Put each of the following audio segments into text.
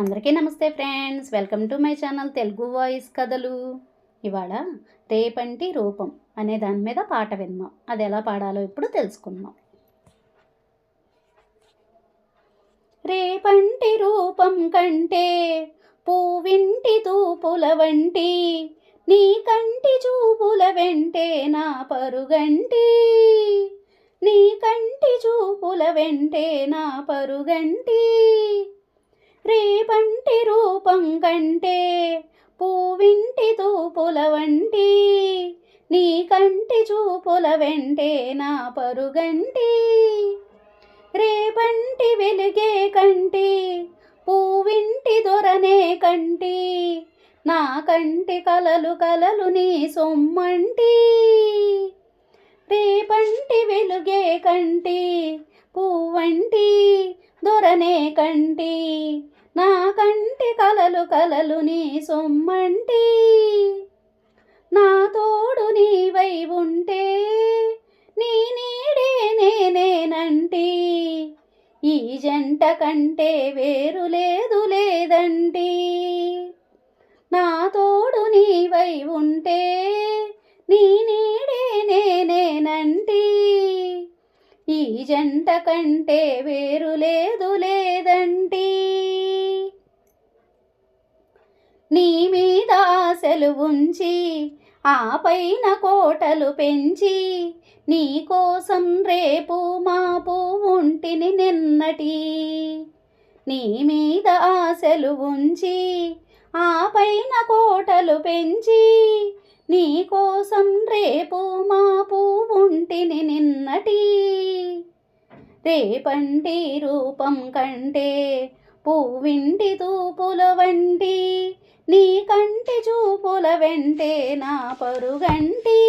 అందరికీ నమస్తే friends. Welcome to my channel Telugu voice కథలు. ఇవాళ రేపంటి రూపం అనే దాని మీద పాట విన్నాం అది ఎలా పాడాలో ఇప్పుడు తెలుసుకుందాం. రేపంటి రూపం కంటే పూవింటి తూపుల వంటి నీ కంటి చూపుల వెంటే నా పరుగంటి. నీ కంటి చూపుల వెంటే నా పరుగంటి. రేపంటి రూపం కంటే పూవింటి తూపుల వంటి నీ కంటి చూపుల వెంటే నా పరుగంటి. రేపంటి వెలుగే కంటి పూవింటి దొరనే కంటి నా కంటి కలలు కలలు నీ సొమ్మంటి. రేపంటి వెలుగే కంటి పువ్వంటి దొరనే కంటి నా కంటి కలలు కలలు నీ సొమ్మంటి. నా తోడు నీవై ఉంటే నీ నీడే నేనేనంటి ఈ జంట కంటే వేరు లేదు లేదంటి. నా తోడు నీవై ఉంటే జంట కంటే వేరు లేదు లేదంటి. నీ మీద ఆశలు ఉంచి ఆ పైన కోటలు పెంచి నీ కోసం రేపు మాపు ఉంటిని నిన్నటి. నీ మీద ఆశలు ఉంచి ఆ పైన కోటలు పెంచి నీ కోసం రేపు మాపు ఉంటిని నిన్నటి. రేపంటి రూపం కంటే పువ్వింటి తూపుల వంటి నీ కంటి చూపుల వెంటే నా పరుగంటి.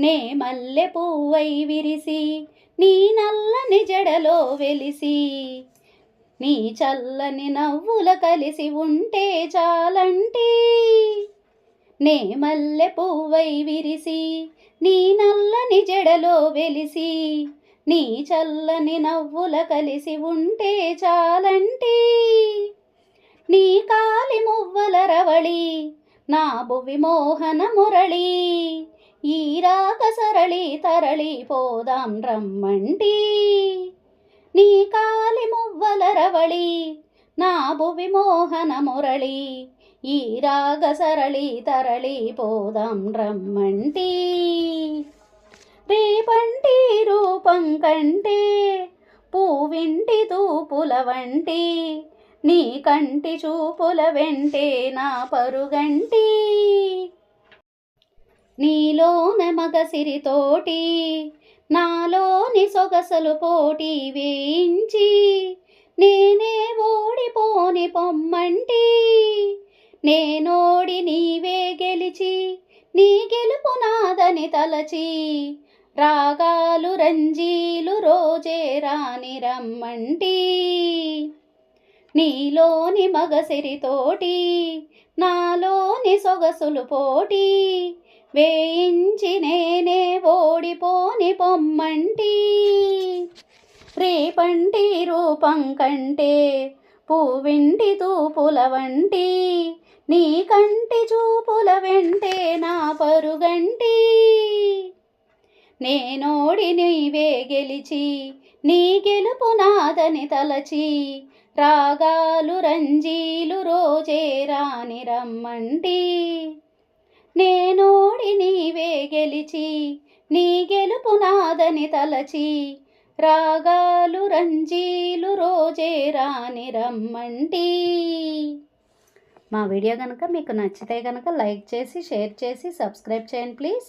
నే మల్లె పువ్వై విరిసి నీ నల్లని జడలో వెలిసి నీ చల్లని నవ్వుల కలిసి ఉంటే చాలంటి. నే మల్లె పువ్వై విరిసి నీ నల్లని జడలో వెలిసి నీ చల్లని నవ్వుల కలిసి ఉంటే చాలంటి. నీ కాలి మువ్వల రవళి నా భువి మోహన మురళి ఈ రాక సరళి తరళి పోదాం రమ్మంటి. నీ కాలి మువ్వల రవళి నా భువి మోహన మురళి ఈ రాగ సరళి తరళి పోదాం రమ్మంటి. రూపం కంటే పూవింటి తూపుల వంటి నీ కంటి చూపుల వెంటే నా పరుగంటి. నీలోన మగసిరితోటి నాలోని సొగసలు పోటీ వేయించి నేనే ఓడిపోని పొమ్మంటి. నేనోడి నీవే గెలిచి నీ గెలుపు నాదని తలచి రాగాలు రంజీలు రోజే రాని రమ్మంటి. నీలోని మగసిరితోటి నాలోని సొగసులు పోటీ వేయించి నేనే ఓడిపోని పొమ్మంటి. రేపంటి రూపం కంటే పువ్వింటి తూపుల వంటి నీ కంటి చూపుల వెంటే నా పరుగంటి. నేనోడి నీవే గెలిచి నీ గెలుపు నాదని తలచి రాగాలు రంజీలు రోజే రాని రమ్మంటి. నేనోడి నీవే గెలిచి నీ గెలుపు నాదని తలచి రాగాలు రంజీలు రోజే రాని రమ్మంటి. మా వీడియో కనుక మీకు నచ్చితే కనుక లైక్ చేసి షేర్ చేసి సబ్స్క్రైబ్ చేయండి please.